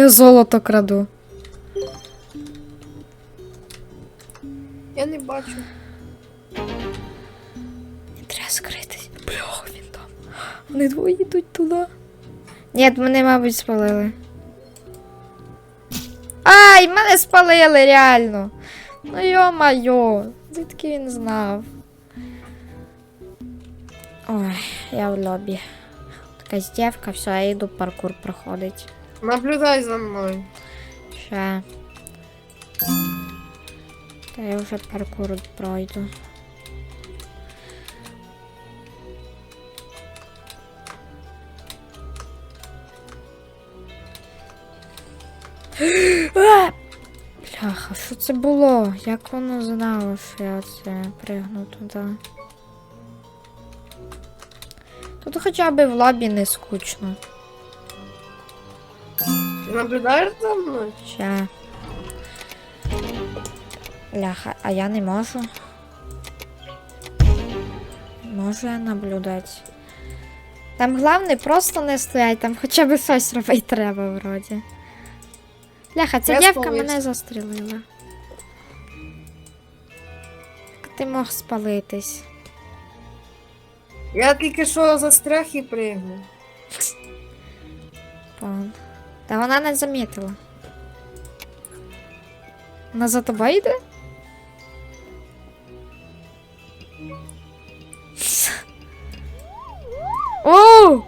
Я золото краду. Я не бачу. Не треба скритись. Блях, він там. Вони двоє йдуть туди. Ні, мене, мабуть, спалили. Ай, мене спалили, реально. Ну йо-майо, звідки він знав? Ой, я в лобі. Така здівка, все, я йду паркур проходить. Наблюдай за мною. Ще. Та я вже паркур пройду. Бляха, що це було? Як воно знало, що я це пригну туди? Тут хоча б в лобі не скучно. Наблюдаєш за мною? Ща. Бляха, а я не можу. Можу я наблюдати. Там головне просто не стоять, там хоча б щось робити треба вроді. Бляха, ця дівка мене застрелила. Як ти мог спалитись? Я тільки що застряг і пригнув. Пан. Та вона не замітила. Вона за тобою йде? О!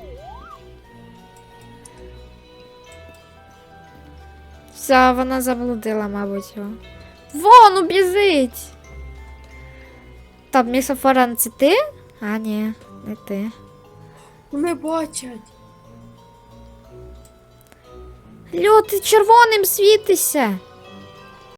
Все, вона заблудила, мабуть, його. Вон, ну біжить! Стоп, місофоран, це ти? А, ні, не ти. Не бачать. Льо, червоним світишся.